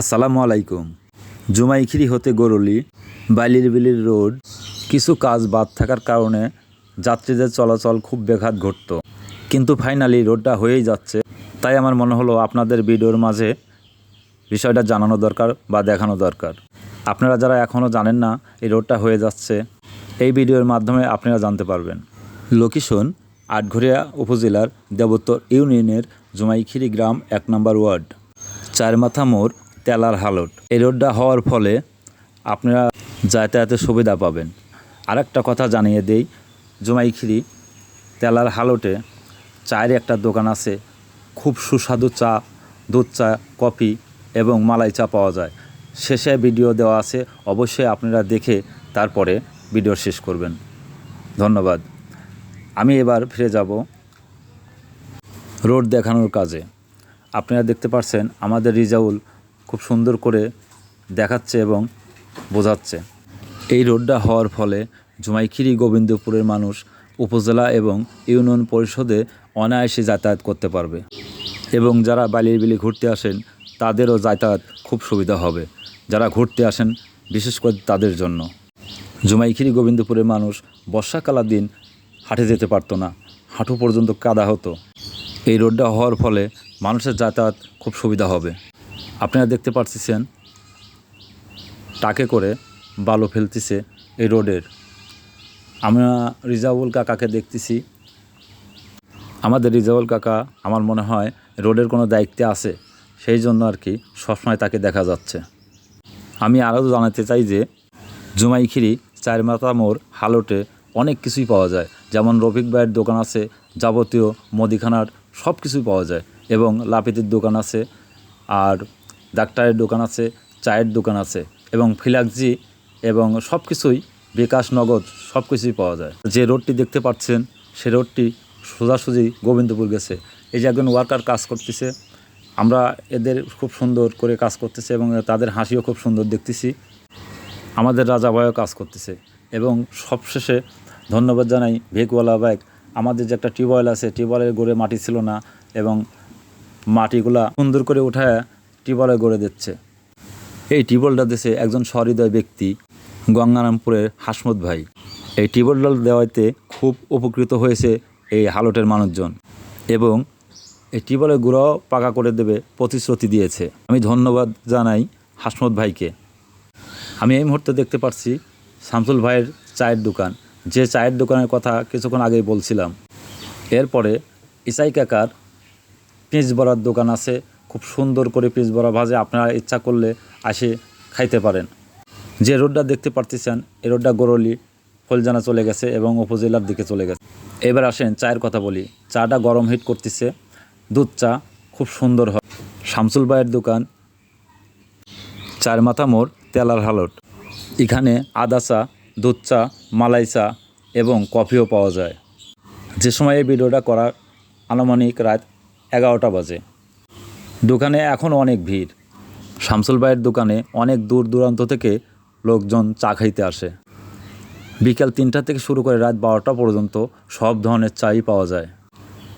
আসসালামু আলাইকুম। জুমাইখিরি হতে গরুলি, বাইলির বিলির রোড, কিছু কাজ বাদ থাকার কারণে যাত্রীদের চলাচল খুব ব্যাঘাত ঘটত। কিন্তু ফাইনালি রোডটা হয়েই যাচ্ছে। তাই আমার মনে হলো আপনাদের ভিডিওর মাঝে বিষয়টা জানানো দরকার বা দেখানো দরকার। আপনারা যারা এখনও জানেন না এই রোডটা হয়ে যাচ্ছে, এই ভিডিওর মাধ্যমে আপনারা জানতে পারবেন। লোকেশন আটঘরিয়া উপজেলার দেবোত্তর ইউনিয়নের জুমাইখিরি গ্রাম এক নম্বর ওয়ার্ড, চারমাথা মোড় তেলার হালট। এই রোডটা হওয়ার ফলে আপনারা যাতায়াতের সুবিধা পাবেন। আরেকটা কথা জানিয়ে দেই, জুমাইখিরি তেলার হালটে চায়ের একটা দোকান আছে, খুব সুস্বাদু চা, দুধ চা, কফি এবং মালাই চা পাওয়া যায়। শেষে ভিডিও দেওয়া আছে, অবশ্যই আপনারা দেখে তারপরে ভিডিও শেষ করবেন। ধন্যবাদ। আমি এবার ফিরে যাব রোড দেখানোর কাজে। আপনারা দেখতে পাচ্ছেন আমাদের রিজাউল খুব সুন্দর করে দেখাচ্ছে এবং বোঝাচ্ছে। এই রোডটা হওয়ার ফলে জুমাইখিরি গোবিন্দপুরের মানুষ উপজেলা এবং ইউনিয়ন পরিষদে অনায়াসে যাতায়াত করতে পারবে এবং যারা বালির বিলি ঘুরতে আসেন, তাদেরও যাতায়াত খুব সুবিধা হবে। যারা ঘুরতে আসেন, বিশেষ করে তাদের জন্য। জুমাইখিরি গোবিন্দপুরের মানুষ বর্ষাকালার দিন হাঁটে যেতে পারতো না। হাঁটু পর্যন্ত কাদা হতো। এই রোডটা হওয়ার ফলে মানুষের যাতায়াত খুব সুবিধা হবে। আপনারা দেখতে পাচ্ছেন টাকে করে বালু ফেলতেছে এই রোডের। আমরা রিজাউল কাকাকে দেখতেছি। আমাদের রিজাউল কাকা আমার মনে হয় রোডের কোনো দায়িত্বে আছে, সেই জন্য আর কি সবসময় তাকে দেখা যাচ্ছে। আমি আরও জানাতে চাই যে, জুমাইখিরি, চারমাথা মোড়, হালোটে অনেক কিছুই পাওয়া যায়। যেমন রফিক ভাইয়ের দোকান আছে, যাবতীয় মুদিখানার সব কিছুই পাওয়া যায় এবং লাপিতের দোকান আছে। আর ডাক্তারের দোকান আছে, চায়ের দোকান আছে এবং ফিলাক্সি এবং সব কিছুই বিকাশ নগদ সব কিছুই পাওয়া যায়। যে রোডটি দেখতে পাচ্ছেন, সে রোডটি সোজাসুজি গোবিন্দপুর গেছে। এই যে একজন ওয়ার্কার কাজ করতেছে, আমরা এদের খুব সুন্দর করে কাজ করতেছে এবং তাদের হাসিও খুব সুন্দর দেখতেছি। আমাদের রাজা ভাইও কাজ করতেছে এবং সবশেষে ধন্যবাদ জানাই ভেকওয়ালা বাইক আমাদের যে একটা টিউবওয়েল আছে, টিউবওয়েলের গড়ে মাটি ছিল না এবং মাটিগুলা সুন্দর করে উঠায় টিউবওয়েলে গড়ে দিচ্ছে। এই টিউবওয়েলটা দিয়েছে একজন সহৃদয় ব্যক্তি, গঙ্গারামপুরের হাসমত ভাই। এই টিউবওয়েলটা দেওয়াতে খুব উপকৃত হয়েছে এই হালটের মানুষজন এবং এই টিউবওয়েলের গুঁড়াও পাকা করে দেবে প্রতিশ্রুতি দিয়েছে। আমি ধন্যবাদ জানাই হাসমত ভাইকে। আমি এই মুহূর্তে দেখতে পাচ্ছি শামসুল ভাইয়ের চায়ের দোকান। যে চায়ের দোকানের কথা কিছুক্ষণ আগেই বলছিলাম। এরপরে ইসাই কাকার পিঁচ বড়ার দোকান আছে খুব সুন্দর করে পিঁচ বড়া ভাজে আপনারা ইচ্ছা করলে আসে খাইতে পারেন। যে রোডটা দেখতে পারতেছেন, এই রোডটা গরলি, ফলজানা চলে গেছে এবং উপজেলার দিকে চলে গেছে। এবার আসেন চায়ের কথা বলি। চাটা গরম হিট করতেছে, দুধ চা খুব সুন্দর হয়। শামসুল ভাইয়ের দোকান চার মাথা মোড়, তেলার হালট। এখানে আদা চা, দুধ চা, মালাই চা এবং কফিও পাওয়া যায়। যে সময় এই ভিডিওটা করার আনুমানিক রাত এগারোটা বাজে। দোকানে এখনও অনেক ভিড়। শামসুল ভাইয়ের দোকানে অনেক দূর দূরান্ত থেকে লোকজন চা খাইতে আসে। বিকাল তিনটা থেকে শুরু করে রাত বারোটা পর্যন্ত সব ধরনের চাই পাওয়া যায়।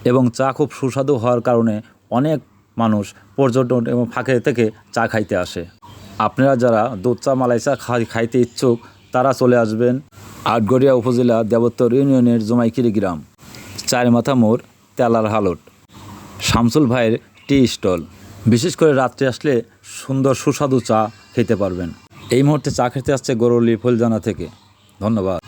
এবং চা খুব সুস্বাদু হওয়ার কারণে অনেক মানুষ পর্যটন এবং ফাঁকে থেকে চা খাইতে আসে। আপনারা যারা দুধ চা, মালাই চা খাই- খাইতে ইচ্ছুক, তারা চলে আসবেন আটগড়িয়া উপজেলা দেবত্তর ইউনিয়নের জমাইখিরি গ্রাম। চায়ের চারমাথা মোড়, তেলার হালট। শামসুল ভাইয়ের টি স্টল। বিশেষ করে রাত্রে আসলে সুন্দর সুস্বাদু চা খেতে পারবেন। এই মুহূর্তে চা খেতে আসছে গরুলি ফুলজানা থেকে। ধন্যবাদ।